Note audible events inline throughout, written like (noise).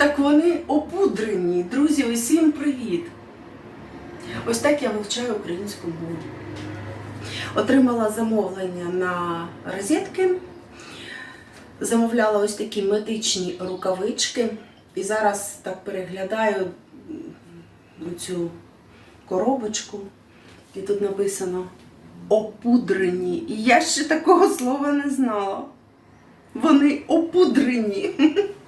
Так вони опудрені. Друзі, усім привіт! Ось так я вивчаю українську мову. Отримала замовлення на розетки, замовляла ось такі медичні рукавички. І зараз так переглядаю цю коробочку, і тут написано опудрені. І я ще такого слова не знала. Вони опудрені. (laughs)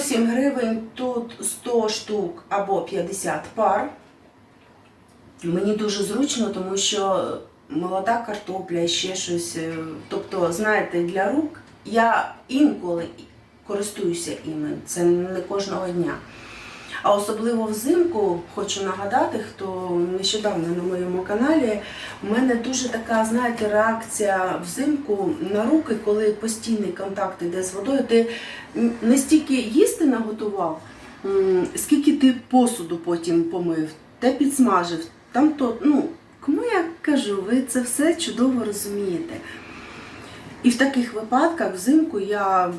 107 гривень, тут 100 штук або 50 пар. Мені дуже зручно, тому що молода картопля ще щось. е, Тобто, знаєте, для рук я інколи користуюся іми, це не кожного дня. А особливо взимку, хочу нагадати, хто нещодавно на моєму каналі, у мене дуже така, знаєте, реакція взимку на руки, коли постійний контакт іде з водою. Ти не стільки їсти наготував, скільки ти посуду потім помив, те підсмажив. Там то, ну, кому я кажу, ви це все чудово розумієте. І в таких випадках взимку я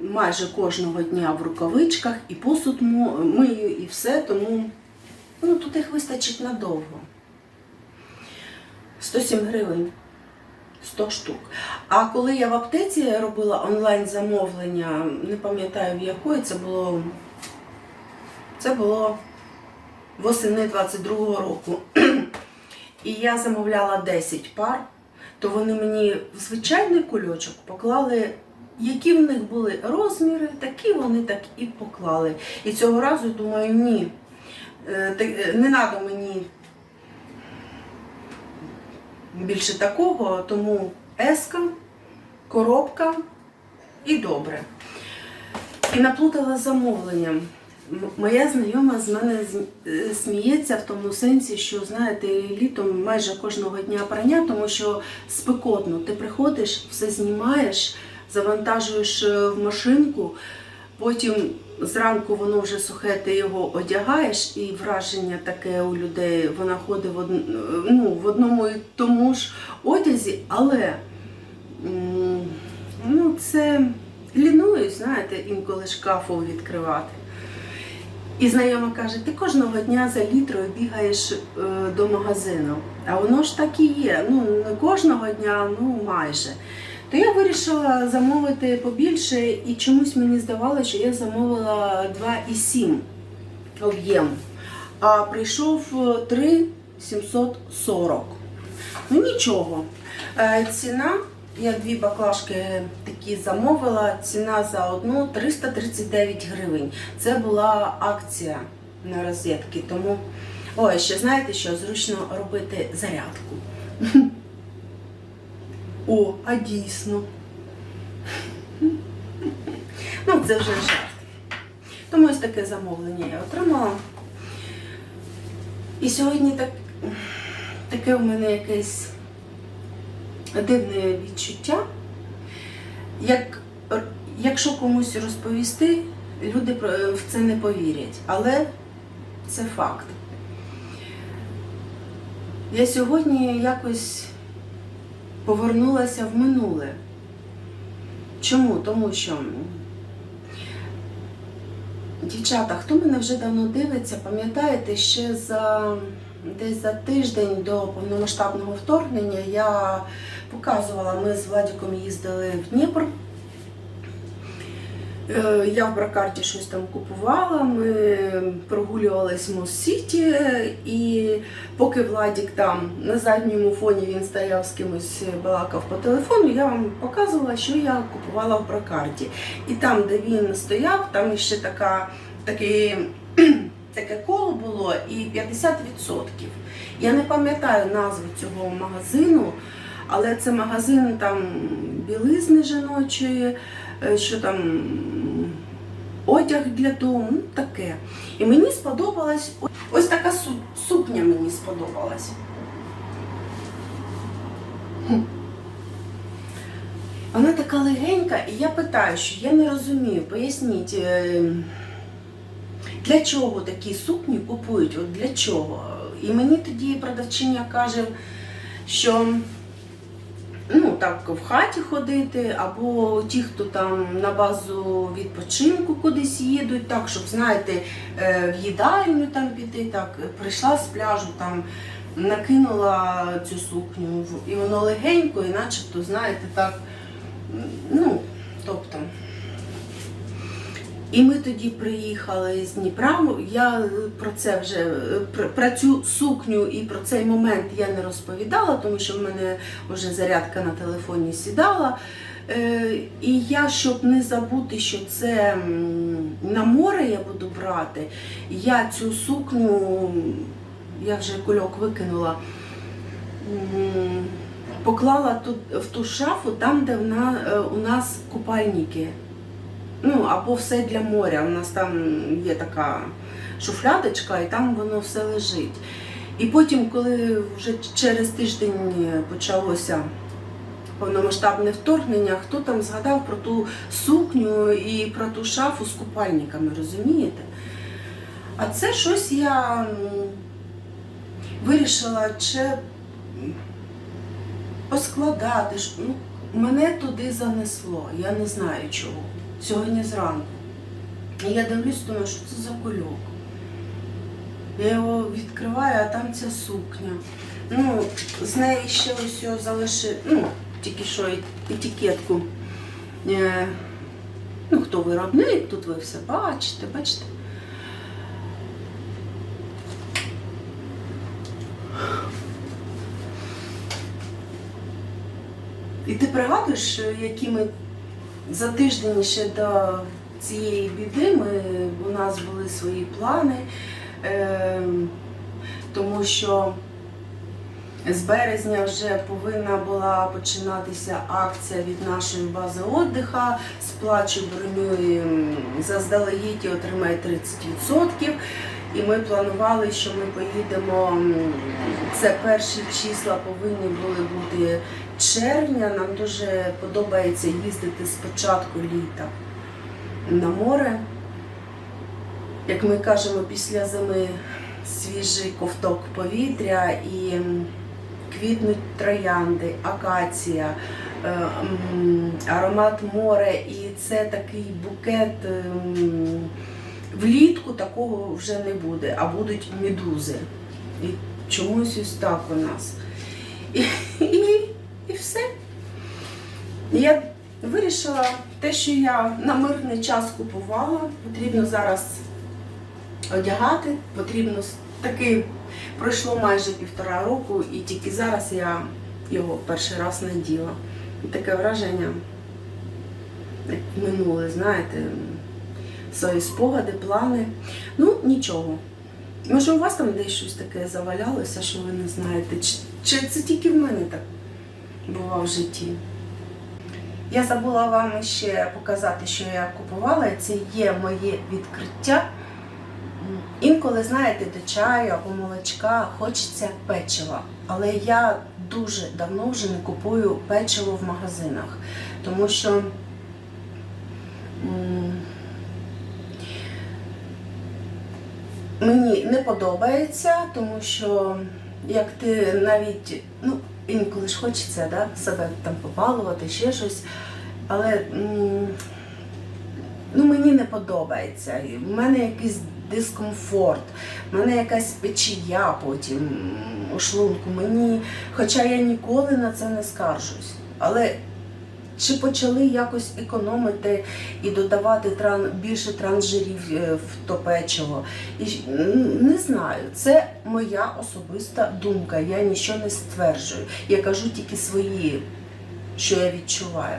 майже кожного дня в рукавичках і посуд мию, і все, тому ну, тут їх вистачить надовго. 107 гривень. 100 штук. А коли я в аптеці робила онлайн замовлення, не пам'ятаю в якої це було. Це було восени 22-го року. (clears throat) І я замовляла 10 пар, то вони мені в звичайний кульочок поклали, які в них були розміри, такі вони так і поклали. І цього разу думаю, ні, е, е, не треба мені більше такого, тому еска, коробка і добре. І наплутала замовленням. Моя знайома з мене е, сміється в тому сенсі, що знаєте, літом майже кожного дня прання, тому що спекотно. Ти приходиш, все знімаєш, завантажуєш е, в машинку, потім зранку воно вже сухе, ти його одягаєш, і враження таке у людей. Вона ходить в, од... ну, в одному і тому ж одязі, але ну, це лінуюсь, знаєте, інколи шкафу відкривати. І знайома каже, ти кожного дня за літрою бігаєш е, до магазину. А воно ж так і є. Ну, не кожного дня, ну майже. То я вирішила замовити побільше, і чомусь мені здавалося, що я замовила 2,7 об'єм. А прийшов е, 3,740. Ну нічого. Е, Ціна, я дві баклажки такі замовила, ціна за одну 339 гривень. Це була акція на розетки. Тому, ой, ще знаєте, що зручно робити зарядку. (laughs) О, а дійсно. Ну, це вже жарт. Тому ось таке замовлення я отримала. І сьогодні так, таке у мене якесь дивне відчуття. Як, якщо комусь розповісти, люди в це не повірять. Але це факт. Я сьогодні якось повернулася в минуле. Чому? Тому що дівчата, хто мене вже давно дивиться, пам'ятаєте, ще за десь за тиждень до повномасштабного вторгнення я показувала, ми з Владіком їздили в Дніпр. Е, Я в Бракарті щось там купувала, ми прогулювались в Мос-Сіті, і поки Владік там на задньому фоні він стояв з кимось балакав по телефону, я вам показувала, що я купувала в Бракарті. І там, де він стояв, там ще така, такий, (clears throat) таке коло було і 50%. Я не пам'ятаю назву цього магазину, але це магазин там білизни жіночої, е, що там одяг для дому, ну таке. І мені сподобалась ось така сукня мені сподобалась. Вона така легенька, і я питаю, що я не розумію, поясніть, е, для чого такі сукні купують? От для чого? І мені тоді продавчиня каже, що так в хаті ходити, або ті, хто там на базу відпочинку кудись їдуть, так, щоб знаєте, е, в їдальню там піти, так, прийшла з пляжу, там накинула цю сукню, і воно легенько, і начебто, знаєте, так, ну, тобто. І ми тоді приїхали з Дніпра. Я про це вже про, про цю сукню і про цей момент я не розповідала, тому що в мене вже зарядка на телефоні сідала. Е, і я, щоб не забути, що це на море я буду брати, я цю сукню, я вже кульок викинула, поклала тут в ту шафу, там, де вона, е, у нас купальники. Ну, або все для моря. У нас там є така шуфлядочка, і там воно все лежить. І потім, коли вже через тиждень почалося повномасштабне вторгнення, хто там згадав про ту сукню і про ту шафу з купальниками, розумієте? А це щось я вирішила чи поскладати. Ну, мене туди занесло, я не знаю чого. Сьогодні зранку. І я дивлюсь, думаю, що це за кульок. Я його відкриваю, а там ця сукня. Ну, з неї ще ось його залишив, ну, тільки що е- етикетку. Е, ну, хто виробник, тут ви все бачите, бачите. І ти пригадуєш, які ми за тиждень ще до цієї біди ми, у нас були свої плани, е, тому що з березня вже повинна була починатися акція від нашої бази отдиха. Сплачу бронює заздалегідь і отримає 30%. І ми планували, що ми поїдемо. Це перші числа повинні були бути червня. Нам дуже подобається їздити з початку літа на море. Як ми кажемо, після зими свіжий ковток повітря і квітнуть троянди, акація, е, аромат моря. І це такий букет. Влітку такого вже не буде, а будуть медузи. І чомусь ось так у нас. І все. Я вирішила те, що я на мирний час купувала, потрібно зараз одягати, потрібно таки пройшло майже півтора року, і тільки зараз я його перший раз наділа. Таке враження, як минуле, знаєте, свої спогади, плани. Ну, нічого. Може, у вас там десь щось таке завалялося, що ви не знаєте? Чи, це тільки в мене так було в житті? Я забула вам ще показати, що я купувала. Це є моє відкриття. Інколи, знаєте, до чаю або молочка хочеться печива. Але я дуже давно вже не купую печиво в магазинах, тому що мені не подобається, тому що як ти навіть, ну, інколи ж хочеться да, себе там побалувати, ще щось, але ну, мені не подобається. В мене якийсь дискомфорт, в мене якась печія потім у шлунку. Мені, хоча я ніколи на це не скаржусь. Але чи почали якось економити і додавати тран, більше трансжирів е, в то печиво? І, не знаю, це моя особиста думка. Я нічого не стверджую. Я кажу тільки свої, що я відчуваю.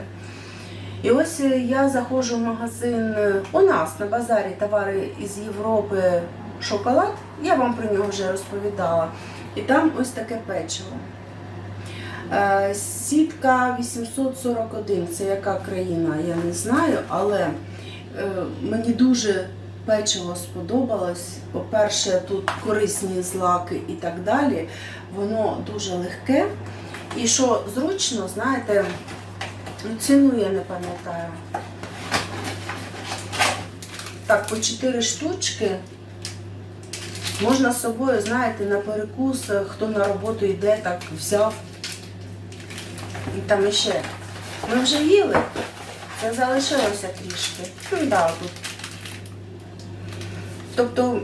І ось е, я заходжу в магазин е, у нас на базарі товари із Європи шоколад. Я вам про нього вже розповідала. І там ось таке печиво. Е, Сітка 841, це яка країна, я не знаю, але е, мені дуже печиво сподобалось. По-перше, тут корисні злаки і так далі. Воно дуже легке. І що зручно, знаєте, ну, ціну я не пам'ятаю. Так, по 4 штучки. Можна з собою, знаєте, на перекус, е, хто на роботу йде, так взяв І там іще. Ми вже їли. Це залишилося трішки. Ну. Тобто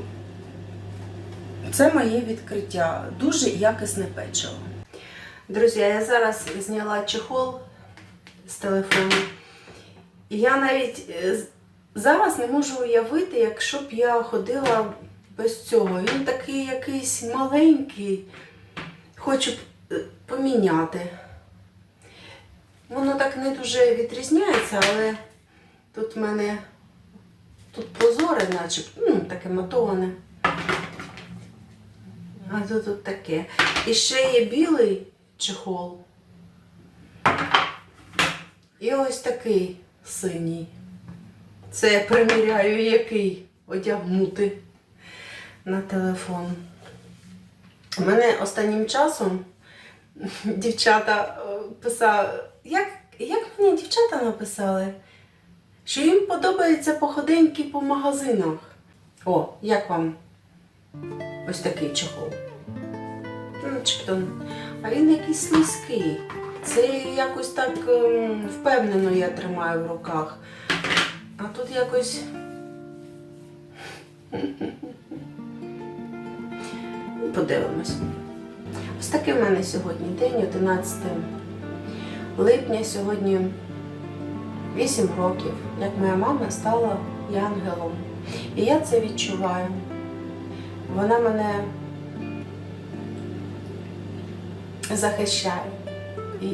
це моє відкриття. Дуже якісне печиво. Друзі, я зараз зняла чехол з телефону. І я навіть е, зараз не можу уявити, якщо б я ходила без цього. Він такий якийсь маленький. Хочу б е, поміняти. Воно так не дуже відрізняється, але тут в мене тут прозоре, начебто, ну, таке матоване. А тут, тут таке. І ще є білий чехол. І ось такий синій. Це я приміряю, який одягнути на телефон. У мене останнім часом (laughs) дівчата е, писали, як, як мені дівчата написали, що їм подобається походеньки по магазинах. О, як вам ось такий чохол? А він якийсь слизький. Це якось так ем, впевнено я тримаю в руках. А тут якось. (laughs) Ну, Подивимось. Ось такий в мене сьогодні день, 11 липня, сьогодні 8 років, як моя мама стала янголом. І я це відчуваю. Вона мене захищає. І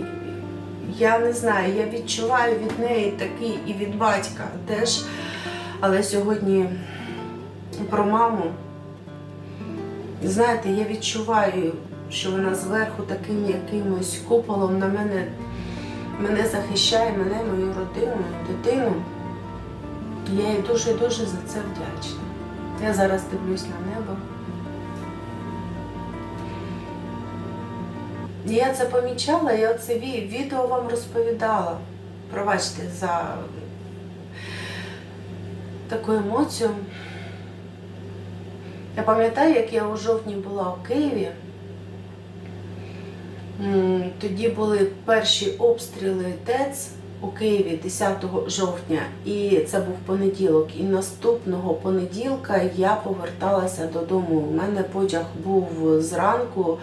я не знаю, я відчуваю від неї такий і від батька теж. Але сьогодні про маму, знаєте, я відчуваю, що вона зверху таким якимось куполом на мене, мене захищає, мене, мою родину, дитину. Я їй дуже-дуже за це вдячна. Я зараз дивлюсь на небо. І Я це помічала, я це відео вам розповідала. Пробачте за таку емоцію. Я пам'ятаю, як я у жовтні була у Києві. Тоді були перші обстріли ТЕЦ у Києві 10 жовтня, і це був понеділок. І наступного понеділка я поверталася додому. У мене потяг був зранку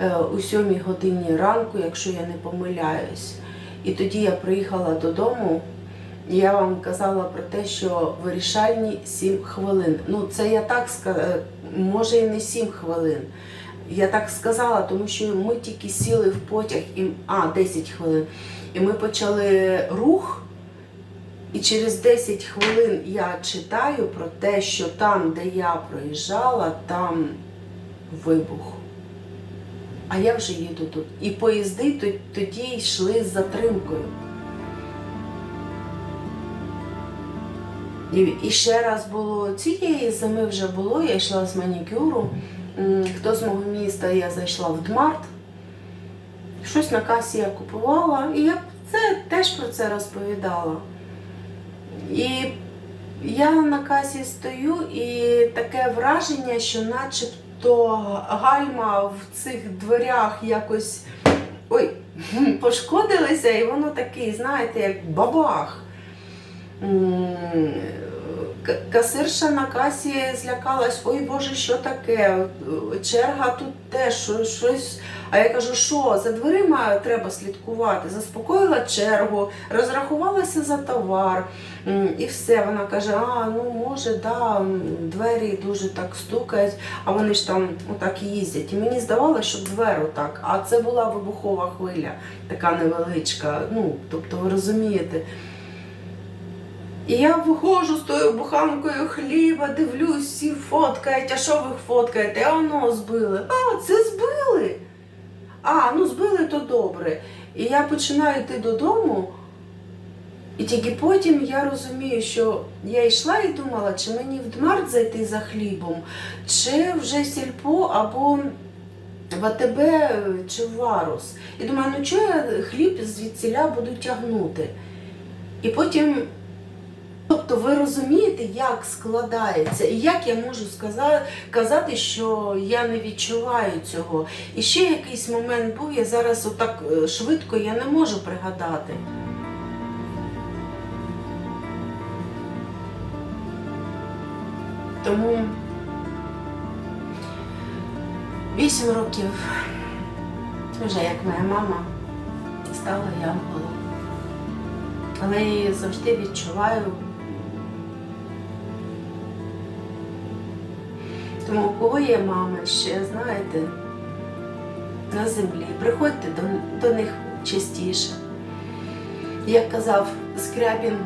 е, у 7 годині ранку, якщо я не помиляюсь. І тоді я приїхала додому. Я вам казала про те, що вирішальні 7 хвилин. Ну, це я так сказала, може і не 7 хвилин. Я так сказала, тому що ми тільки сіли в потяг, і, а, 10 хвилин. І ми почали рух. І через 10 хвилин я читаю про те, що там, де я проїжджала, там вибух. А я вже їду тут. І поїзди тоді йшли з затримкою. І, ще раз було цієї зими вже було, я йшла з манікюру. Хто з мого міста, я зайшла в Дмарт. Щось на касі я купувала, і я це теж про це розповідала. І я на касі стою, і таке враження, що начебто гальма в цих дверях якось ой, (laughs) пошкодилися, і воно такий, знаєте, як бабах. Касирша на касі злякалась, ой Боже, що таке? Черга тут теж що- щось. А я кажу, що за дверима треба слідкувати. Заспокоїла чергу, розрахувалася за товар. І все. Вона каже: а ну може, да, двері дуже так стукають, а вони ж там отак і їздять. І мені здавалося, що двері отак. А це була вибухова хвиля, така невеличка. Ну, тобто, ви розумієте. І я виходжу з тою буханкою хліба, дивлюсь, всі фоткають, а що ви фоткаєте? А воно збили. А, це збили. А, ну збили, то добре. І я починаю йти додому, і тільки потім я розумію, що я йшла і думала, чи мені в Дмарт зайти за хлібом, чи вже сільпо або в АТБ чи в Варус. І думаю, ну чого я хліб звідсіля буду тягнути? І потім Тобто ви розумієте, як складається, і як я можу казати, що я не відчуваю цього. І ще якийсь момент був, я зараз отак е, швидко я не можу пригадати. Тому вісім років вже як моя мама стала янголом. Але я її завжди відчуваю. Тому у кого є мами ще, знаєте, на землі, приходьте до, до них частіше. Як казав Скрябін,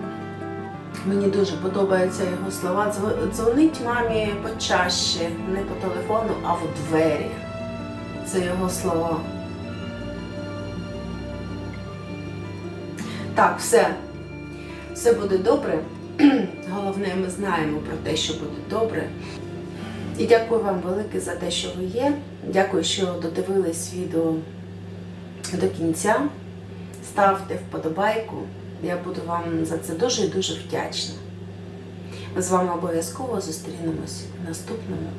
мені дуже подобаються його слова. Дзвонить мамі почаще, не по телефону, а в двері. Це його слова. Так, все. Все буде добре. (clears throat) Головне, ми знаємо про те, що буде добре. І дякую вам велике за те, що ви є. Дякую, що додивились відео до кінця. Ставте вподобайку. Я буду вам за це дуже і дуже вдячна. Ми з вами обов'язково зустрінемось в наступному.